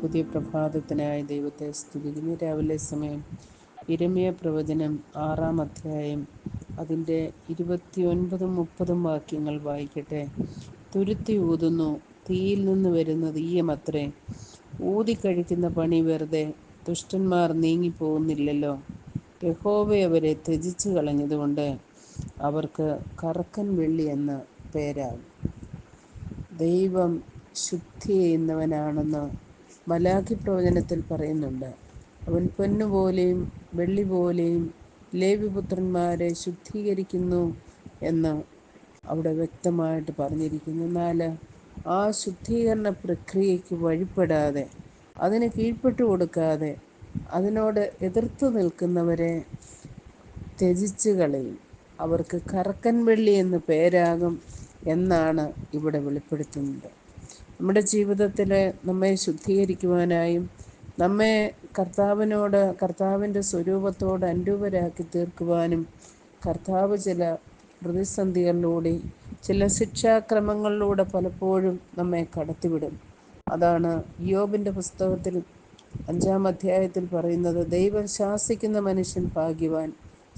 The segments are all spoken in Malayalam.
പുതിയ പ്രഭാതത്തിനായി ദൈവത്തെ സ്തുതിക്കുന്നു. രാവിലെ സമയം ഇരമിയ പ്രവചനം ആറാം അധ്യായം. അതിന്റെ ഇരുപത്തിയൊൻപതും മുപ്പതും വാക്യങ്ങൾ വായിക്കട്ടെ. തുരുത്തി ഊതുന്നു. തീയിൽ നിന്ന് വരുന്ന തീയമത്രേ. ഊതിക്കഴിക്കുന്ന പണി വെറുതെ ദുഷ്ടന്മാർ നീങ്ങിപ്പോകുന്നില്ലല്ലോ. യഹോവ അവരെ ത്യജിച്ചു കളഞ്ഞതുകൊണ്ട് അവർക്ക് കറക്കൻ വെള്ളി എന്ന പേരാകും. ദൈവം ശുദ്ധി ചെയ്യുന്നവനാണെന്ന് മലാഖി പ്രവചനത്തിൽ പറയുന്നുണ്ട്. അവൻ പൊന്നുപോലെയും വെള്ളി പോലെയും ലേവിപുത്രന്മാരെ ശുദ്ധീകരിക്കുന്നു എന്ന് അവിടെ വ്യക്തമായിട്ട് പറഞ്ഞിരിക്കുന്നു. എന്നാൽ ആ ശുദ്ധീകരണ പ്രക്രിയയ്ക്ക് വഴിപ്പെടാതെ അതിന് കീഴ്പ്പെട്ടു കൊടുക്കാതെ അതിനോട് എതിർത്ത് നിൽക്കുന്നവരെ ത്യജിച്ച് കളയും. അവർക്ക് കറക്കൻ വെള്ളി എന്ന് പേരാകും എന്നാണ് ഇവിടെ വെളിപ്പെടുത്തുന്നത്. നമ്മുടെ ജീവിതത്തിൽ നമ്മെ ശുദ്ധീകരിക്കുവാനായും നമ്മെ കർത്താവിനോട് കർത്താവിന്റെ സ്വരൂപത്തോട് അനുരൂപരാക്കി തീർക്കുവാനും കർത്താവ് ചില പ്രതിസന്ധികളിലൂടെ ചില ശിക്ഷാക്രമങ്ങളിലൂടെ പലപ്പോഴും നമ്മെ കടത്തിവിടും. അതാണ് യോബിന്റെ പുസ്തകത്തിൽ അഞ്ചാം അധ്യായത്തിൽ പറയുന്നത് ദൈവം ശാസിക്കുന്ന മനുഷ്യൻ ഭാഗ്യവാൻ.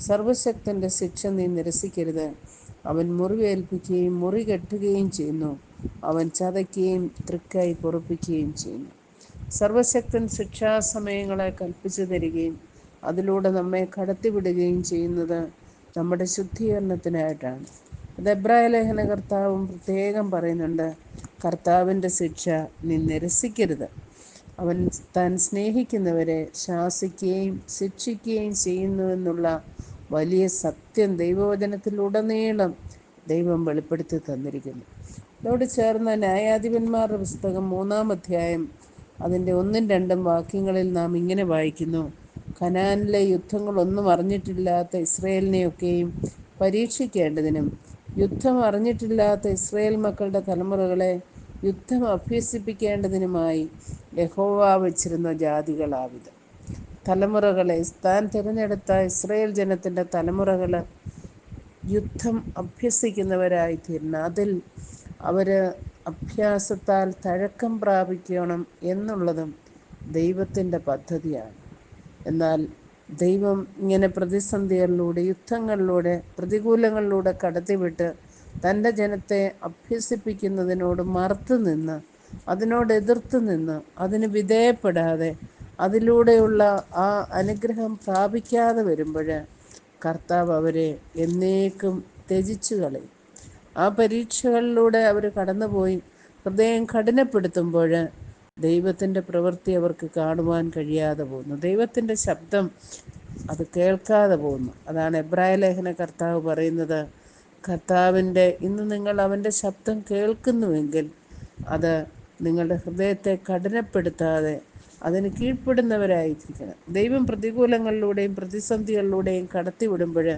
സർവശക്തന്റെ ശിക്ഷ നീ നിരസിക്കരുത്. അവൻ മുറിവേൽപ്പിക്കുകയും മുറി കെട്ടുകയും ചെയ്യുന്നു. അവൻ ചതയ്ക്കുകയും തൃക്കായി പൊറപ്പിക്കുകയും ചെയ്യുന്നു. സർവശക്തൻ ശിക്ഷാസമയങ്ങളെ കൽപ്പിച്ചു തരികയും അതിലൂടെ നമ്മെ കടത്തിവിടുകയും ചെയ്യുന്നത് നമ്മുടെ ശുദ്ധീകരണത്തിനായിട്ടാണ്. അത് എബ്രായ ലേഖന കർത്താവും പ്രത്യേകം പറയുന്നുണ്ട്. കർത്താവിന്റെ ശിക്ഷ നീ നിരസിക്കരുത്. അവൻ താൻ സ്നേഹിക്കുന്നവരെ ശാസിക്കുകയും ശിക്ഷിക്കുകയും ചെയ്യുന്നുവെന്നുള്ള വലിയ സത്യം ദൈവവചനത്തിലുടനീളം ദൈവം വെളിപ്പെടുത്തി തന്നിരിക്കുന്നു. അതോട് ചേർന്ന ന്യായാധിപന്മാരുടെ പുസ്തകം മൂന്നാം അധ്യായം അതിന്റെ ഒന്നും രണ്ടും വാക്യങ്ങളിൽ നാം ഇങ്ങനെ വായിക്കുന്നു. ഖനാനിലെ യുദ്ധങ്ങളൊന്നും അറിഞ്ഞിട്ടില്ലാത്ത ഇസ്രയേലിനെയൊക്കെയും പരീക്ഷിക്കേണ്ടതിനും യുദ്ധം അറിഞ്ഞിട്ടില്ലാത്ത ഇസ്രയേൽ മക്കളുടെ തലമുറകളെ യുദ്ധം അഭ്യസിപ്പിക്കേണ്ടതിനുമായി യഹോവ വെച്ചിരുന്ന ജാതികളാവിത്. തലമുറകളെ താൻ തിരഞ്ഞെടുത്ത ഇസ്രയേൽ ജനത്തിന്റെ തലമുറകൾ യുദ്ധം അഭ്യസിക്കുന്നവരായി തീരണം അതിൽ അവർ അഭ്യാസത്താൽ തഴക്കം പ്രാപിക്കണം എന്നുള്ളതും ദൈവത്തിന്റെ പദ്ധതിയാണ്. എന്നാൽ ദൈവം ഇങ്ങനെ പ്രതിസന്ധികളിലൂടെ യുദ്ധങ്ങളിലൂടെ പ്രതികൂലങ്ങളിലൂടെ കടത്തിവിട്ട് തന്റെ ജനത്തെ അഭ്യസിപ്പിക്കുന്നതിനോട് മറുത്തു നിന്ന് അതിനോട് എതിർത്ത് നിന്ന് അതിന് വിധേയപ്പെടാതെ അതിലൂടെയുള്ള ആ അനുഗ്രഹം പ്രാപിക്കാതെ വരുമ്പോൾ കർത്താവ് അവരെ എന്നേക്കും ത്യജിച്ചു കളയും. ആ പരീക്ഷകളിലൂടെ അവർ കടന്നുപോയി ഹൃദയം കഠിനപ്പെടുത്തുമ്പോൾ ദൈവത്തിന്റെ പ്രവൃത്തി അവർക്ക് കാണുവാൻ കഴിയാതെ പോകുന്നു. ദൈവത്തിന്റെ ശബ്ദം അത് കേൾക്കാതെ പോകുന്നു. അതാണ് എബ്രായ ലേഖന കർത്താവ് പറയുന്നത്. കർത്താവിന്റെ ഇന്ന് നിങ്ങൾ അവന്റെ ശബ്ദം കേൾക്കുന്നുവെങ്കിൽ അത് നിങ്ങളുടെ ഹൃദയത്തെ കഠിനപ്പെടുത്താതെ അതിന് കീഴ്പ്പെടുന്നവരായിരിക്കണം. ദൈവം പ്രതികൂലങ്ങളിലൂടെയും പ്രതിസന്ധികളിലൂടെയും കടത്തിവിടുമ്പോൾ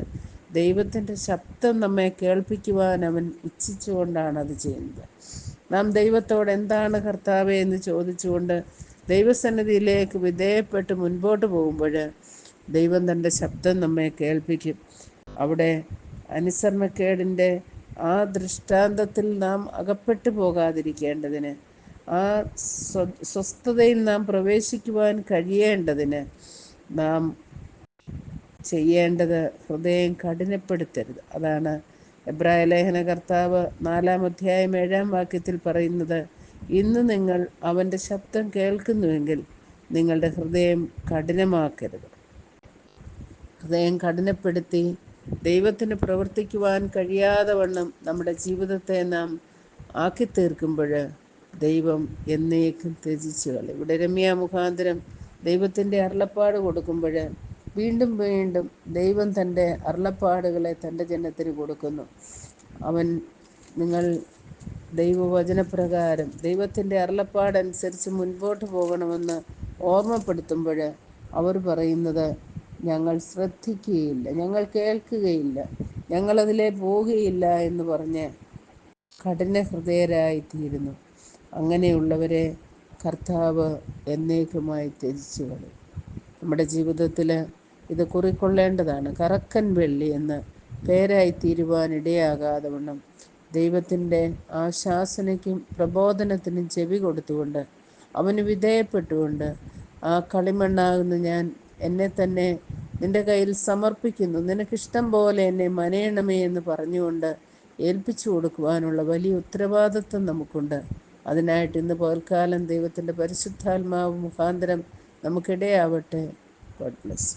ദൈവത്തിന്റെ ശബ്ദം നമ്മെ കേൾപ്പിക്കുവാൻ അവൻ ഇച്ഛിച്ചുകൊണ്ടാണ് അത് ചെയ്യുന്നത്. നാം ദൈവത്തോട് എന്താണ് കർത്താവെ എന്ന് ചോദിച്ചുകൊണ്ട് ദൈവസന്നിധിയിലേക്ക് വിധേയപ്പെട്ട് മുൻപോട്ട് പോകുമ്പോൾ ദൈവം തന്റെ ശബ്ദം നമ്മെ കേൾപ്പിക്കും. അവിടെ അനുസരണക്കേടിന്റെ ആ ദൃഷ്ടാന്തത്തിൽ നാം അകപ്പെട്ടു പോകാതിരിക്കേണ്ടതിന് ആ സ്വസ്ഥതയിൽ നാം പ്രവേശിക്കുവാൻ കഴിയേണ്ടതിന് നാം ചെയ്യേണ്ടത് ഹൃദയം കഠിനപ്പെടുത്തരുത്. അതാണ് എബ്രായ ലേഖന കർത്താവ് നാലാം അധ്യായം ഏഴാം വാക്യത്തിൽ പറയുന്നത് ഇന്ന് നിങ്ങൾ അവന്റെ ശബ്ദം കേൾക്കുന്നുവെങ്കിൽ നിങ്ങളുടെ ഹൃദയം കഠിനമാക്കരുത്. ഹൃദയം കഠിനപ്പെടുത്തി ദൈവത്തിന് പ്രവർത്തിക്കുവാൻ കഴിയാതെ വണ്ണം നമ്മുടെ ജീവിതത്തെ നാം ആക്കി തീർക്കുമ്പോൾ ദൈവം എന്നേക്കും ത്യജിച്ചു കളയും ഇവിടെ രമ്യ മുഖാന്തരം ദൈവത്തിന്റെ അരുളപ്പാട് കൊടുക്കുമ്പോൾ വീണ്ടും വീണ്ടും ദൈവം തന്റെ അരുളപ്പാടുകളെ തന്റെ ജനത്തിന് കൊടുക്കുന്നു. അവൻ നിങ്ങൾ ദൈവവചനപ്രകാരം ദൈവത്തിന്റെ അരുളപ്പാടനുസരിച്ച് മുൻപോട്ട് പോകണമെന്ന് ഓർമ്മപ്പെടുത്തുമ്പോൾ അവർ പറയുന്നത് ഞങ്ങൾ ശ്രദ്ധിക്കുകയില്ല ഞങ്ങൾ കേൾക്കുകയില്ല ഞങ്ങളതിലെ പോവുകയില്ല എന്ന് പറഞ്ഞ് കഠിന ഹൃദയരായിത്തീരുന്നു അങ്ങനെയുള്ളവരെ കർത്താവ് എന്നേക്കുമായി ത്യജിച്ചു കളയും. നമ്മുടെ ജീവിതത്തിൽ ഇത് കുറിക്കൊള്ളേണ്ടതാണ്. കറക്കൻ വെള്ളി എന്ന് പേരായി തീരുവാൻ ഇടയാകാതെ വണ്ണം ദൈവത്തിന്റെ ആശാസനയ്ക്കും പ്രബോധനത്തിനും ചെവി കൊടുത്തുകൊണ്ട് അവന് വിധേയപ്പെട്ടുകൊണ്ട് ആ കളിമണ്ണാകുന്ന ഞാൻ എന്നെ തന്നെ നിന്റെ കയ്യിൽ സമർപ്പിക്കുന്നു. നിനക്കിഷ്ടം പോലെ എന്നെ മനയണമേ എന്ന് പറഞ്ഞുകൊണ്ട് ഏൽപ്പിച്ചു കൊടുക്കുവാനുള്ള വലിയ ഉത്തരവാദിത്വം നമുക്കുണ്ട്. അതിനായിട്ട് ഇന്ന് പകൽക്കാലം ദൈവത്തിന്റെ പരിശുദ്ധാത്മാവ് മുഖാന്തരം നമുക്കിടയാവട്ടെ. God bless